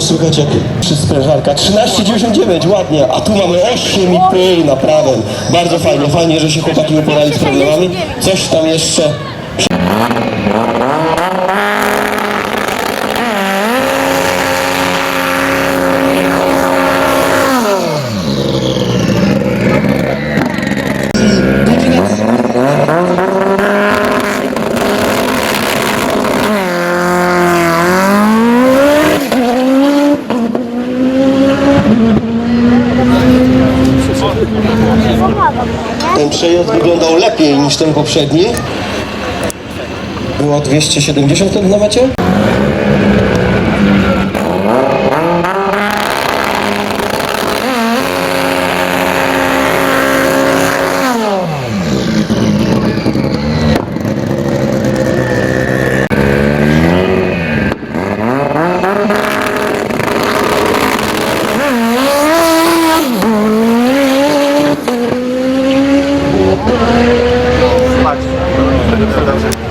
słychać jak przy sprężarka. 13,99, ładnie, a tu mamy 8,5 na prawem. Bardzo fajnie, fajnie, że się chłopaki uporali z problemami. Coś tam jeszcze Ten przejazd wyglądał lepiej niż ten poprzedni. Było 270 na mecie. 감사합니다.